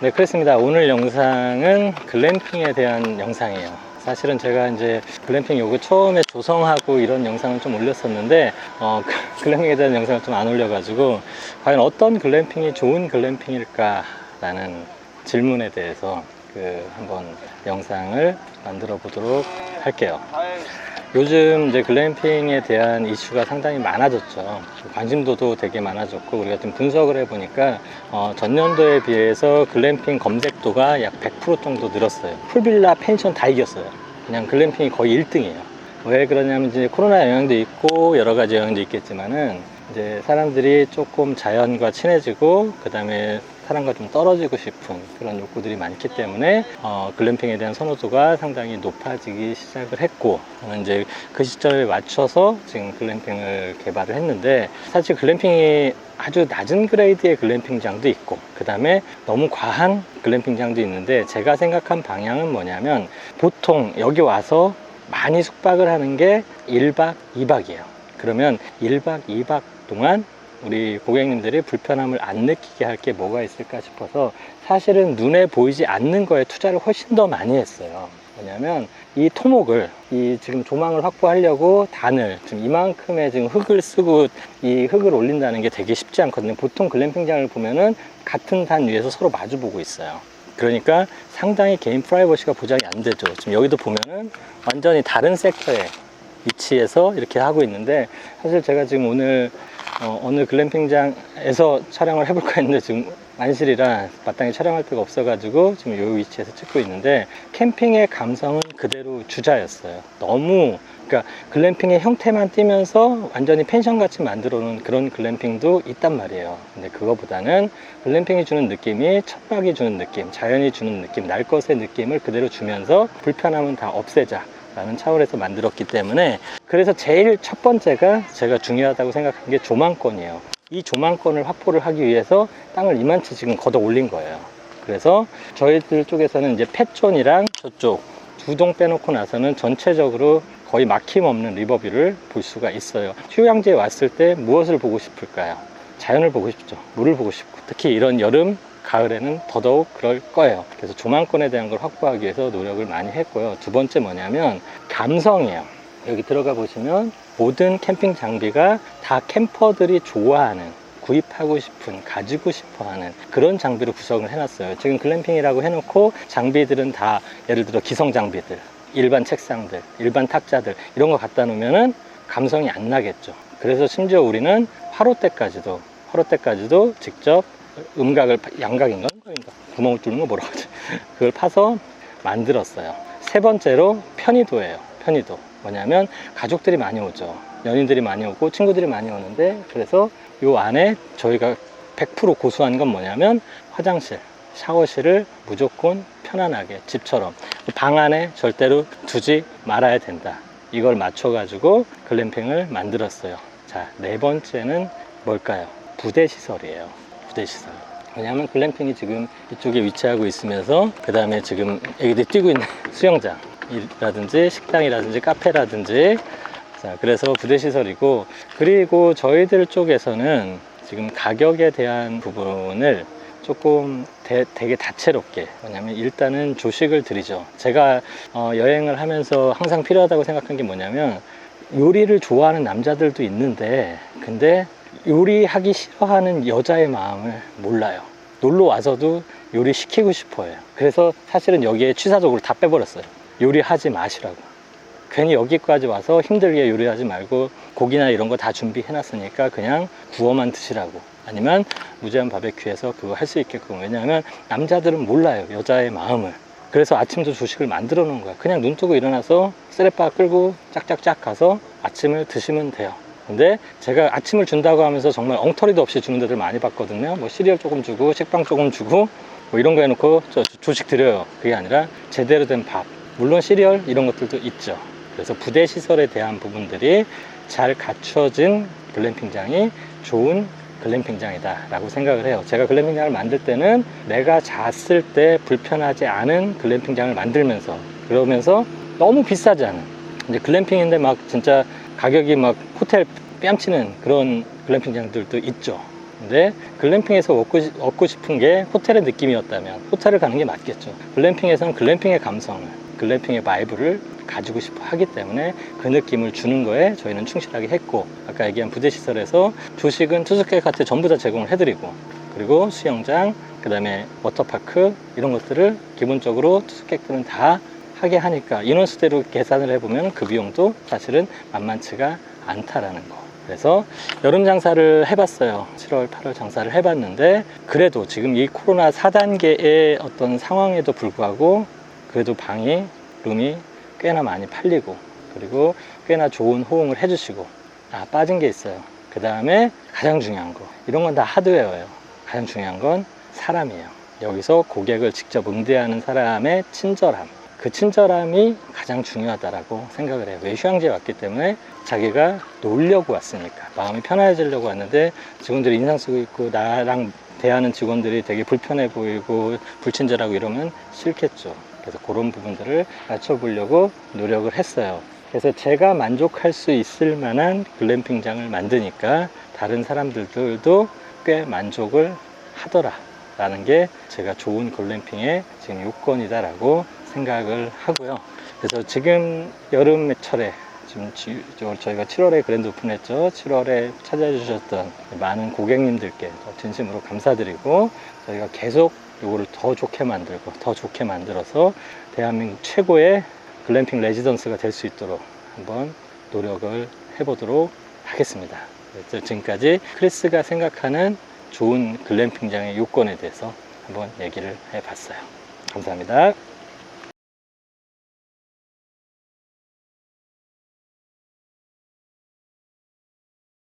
네, 그렇습니다. 오늘 영상은 글램핑에 대한 영상이에요. 사실은 제가 이제 글램핑 요거 처음에 조성하고 이런 영상을 좀 올렸었는데, 어, 그 글램핑에 대한 영상을 좀 안 올려가지고, 과연 어떤 글램핑이 좋은 글램핑일까 라는 질문에 대해서 그 한번 영상을 만들어 보도록 할게요. 요즘 이제 글램핑에 대한 이슈가 상당히 많아졌죠. 관심도도 되게 많아졌고 우리가 좀 분석을 해보니까 어, 전년도에 비해서 글램핑 검색도가 약 100% 정도 늘었어요. 풀빌라, 펜션 다 이겼어요. 그냥 글램핑이 거의 1등이에요. 왜 그러냐면 이제 코로나 영향도 있고 여러 가지 영향도 있겠지만은 이제 사람들이 조금 자연과 친해지고 그 다음에 사람과 좀 떨어지고 싶은 그런 욕구들이 많기 때문에 어, 글램핑에 대한 선호도가 상당히 높아지기 시작을 했고 저는 이제 그 시점에 맞춰서 지금 글램핑을 개발을 했는데 사실 글램핑이 아주 낮은 그레이드의 글램핑장도 있고 그 다음에 너무 과한 글램핑장도 있는데 제가 생각한 방향은 뭐냐면 보통 여기 와서 많이 숙박을 하는 게 1박 2박이에요. 그러면 1박 2박 동안 우리 고객님들이 불편함을 안 느끼게 할 게 뭐가 있을까 싶어서 사실은 눈에 보이지 않는 거에 투자를 훨씬 더 많이 했어요. 왜냐면 이 토목을 이 지금 조망을 확보하려고 단을 지금 이만큼의 지금 흙을 쓰고 이 흙을 올린다는 게 되게 쉽지 않거든요. 보통 글램핑장을 보면은 같은 단 위에서 서로 마주 보고 있어요. 그러니까 상당히 개인 프라이버시가 보장이 안 되죠. 지금 여기도 보면은 완전히 다른 섹터에 위치해서 이렇게 하고 있는데 사실 제가 지금 오늘 어, 느 글램핑장에서 촬영을 해볼까 했는데 지금 만실이라 마땅히 촬영할 데가 없어가지고 지금 이 위치에서 찍고 있는데 캠핑의 감성은 그대로 주자였어요. 너무 그러니까 글램핑의 형태만 띄면서 완전히 펜션 같이 만들어 놓은 그런 글램핑도 있단 말이에요. 근데 그거보다는 글램핑이 주는 느낌이 천막이 주는 느낌, 자연이 주는 느낌, 날 것의 느낌을 그대로 주면서 불편함은 다 없애자. 라는 차원에서 만들었기 때문에 그래서 제일 첫 번째가 제가 중요하다고 생각한 게 조망권이에요. 이 조망권을 확보를 하기 위해서 땅을 이만치 지금 걷어 올린 거예요. 그래서 저희들 쪽에서는 이제 펫존이랑 저쪽 두 동 빼놓고 나서는 전체적으로 거의 막힘없는 리버뷰를 볼 수가 있어요. 휴양지에 왔을 때 무엇을 보고 싶을까요? 자연을 보고 싶죠. 물을 보고 싶고 특히 이런 여름 가을에는 더더욱 그럴 거예요. 그래서 조망권에 대한 걸 확보하기 위해서 노력을 많이 했고요. 두 번째 뭐냐면 감성이에요. 여기 들어가 보시면 모든 캠핑 장비가 다 캠퍼들이 좋아하는 구입하고 싶은 가지고 싶어 하는 그런 장비로 구성을 해놨어요. 지금 글램핑이라고 해놓고 장비들은 다 예를 들어 기성 장비들, 일반 책상들, 일반 탁자들 이런 거 갖다 놓으면은 감성이 안 나겠죠. 그래서 심지어 우리는 화로 때까지도 화로 때까지도 직접 음각을 파- 양각인가? 음각인가? 구멍을 뚫는 거 뭐라고 하지? 그걸 파서 만들었어요. 세 번째로 편의도예요. 편의도. 뭐냐면 가족들이 많이 오죠. 연인들이 많이 오고 친구들이 많이 오는데 그래서 요 안에 저희가 100% 고수한 건 뭐냐면 화장실 샤워실을 무조건 편안하게 집처럼 방 안에 절대로 두지 말아야 된다. 이걸 맞춰 가지고 글램핑을 만들었어요. 자 네 번째는 뭘까요? 부대 시설이에요 부대 시설. 왜냐하면 글램핑이 지금 이쪽에 위치하고 있으면서 그 다음에 지금 애기들이 뛰고 있는 수영장이라든지 식당이라든지 카페라든지 자 그래서 부대 시설이고 그리고 저희들 쪽에서는 지금 가격에 대한 부분을 조금 대, 되게 다채롭게 왜냐면 일단은 조식을 드리죠 제가 어, 여행을 하면서 항상 필요하다고 생각한 게 뭐냐면 요리를 좋아하는 남자들도 있는데 근데 요리하기 싫어하는 여자의 마음을 몰라요. 놀러 와서도 요리 시키고 싶어요. 그래서 사실은 여기에 취사적으로 다 빼버렸어요. 요리하지 마시라고. 괜히 여기까지 와서 힘들게 요리하지 말고 고기나 이런 거 다 준비해 놨으니까 그냥 구워만 드시라고. 아니면 무제한 바베큐에서 그거 할 수 있게끔. 왜냐하면 남자들은 몰라요. 여자의 마음을. 그래서 아침도 조식을 만들어 놓은 거야. 그냥 눈 뜨고 일어나서 쓰레빠 끌고 짝짝짝 가서 아침을 드시면 돼요. 근데 제가 아침을 준다고 하면서 정말 엉터리도 없이 주는 데들 많이 봤거든요. 뭐 시리얼 조금 주고 식빵 조금 주고 뭐 이런 거 해놓고 저 조식 드려요. 그게 아니라 제대로 된 밥. 물론 시리얼 이런 것들도 있죠. 그래서 부대 시설에 대한 부분들이 잘 갖춰진 글램핑장이 좋은 글램핑장이다 라고 생각을 해요 제가 글램핑장을 만들 때는 내가 잤을 때 불편하지 않은 글램핑장을 만들면서 그러면서 너무 비싸지 않은 이제 글램핑인데 막 진짜 가격이 막 호텔 뺨치는 그런 글램핑장들도 있죠 근데 글램핑에서 얻고, 싶- 얻고 싶은 게 호텔의 느낌이었다면 호텔을 가는 게 맞겠죠. 글램핑에서는 글램핑의 감성을, 글램핑의 바이브를 가지고 싶어 하기 때문에 그 느낌을 주는 거에 저희는 충실하게 했고 아까 얘기한 부대시설에서 조식은 투숙객한테 전부 다 제공을 해드리고 그리고 수영장, 그 다음에 워터파크 이런 것들을 기본적으로 투숙객들은 다 하게 하니까 인원수대로 계산을 해보면 그 비용도 사실은 만만치가 않다라는 거. 그래서 여름 장사를 해봤어요. 7월, 8월 장사를 해봤는데 그래도 지금 이 코로나 4단계의 어떤 상황에도 불구하고 그래도 방이, 룸이 꽤나 많이 팔리고 그리고 꽤나 좋은 호응을 해주시고 아 빠진 게 있어요. 그 다음에 가장 중요한 거 이런 건 다 하드웨어예요. 가장 중요한 건 사람이에요. 여기서 고객을 직접 응대하는 사람의 친절함. 그 친절함이 가장 중요하다라고 생각을 해요. 왜 휴양지에 왔기 때문에 자기가 놀려고 왔으니까 마음이 편해지려고 왔는데 직원들이 인상 쓰고 있고 나랑 대하는 직원들이 되게 불편해 보이고 불친절하고 이러면 싫겠죠. 그래서 그런 부분들을 맞춰보려고 노력을 했어요. 그래서 제가 만족할 수 있을 만한 글램핑장을 만드니까 다른 사람들도 꽤 만족을 하더라. 라는 게 제가 좋은 글램핑의 지금 요건이다라고 생각을 하고요. 그래서 지금 여름철에 지금 저희가 7월에 그랜드 오픈했죠. 7월에 찾아주셨던 많은 고객님들께 진심으로 감사드리고 저희가 계속 이거를 더 좋게 만들고 더 좋게 만들어서 대한민국 최고의 글램핑 레지던스가 될 수 있도록 한번 노력을 해보도록 하겠습니다. 지금까지 크리스가 생각하는 좋은 글램핑장의 요건에 대해서 한번 얘기를 해봤어요. 감사합니다.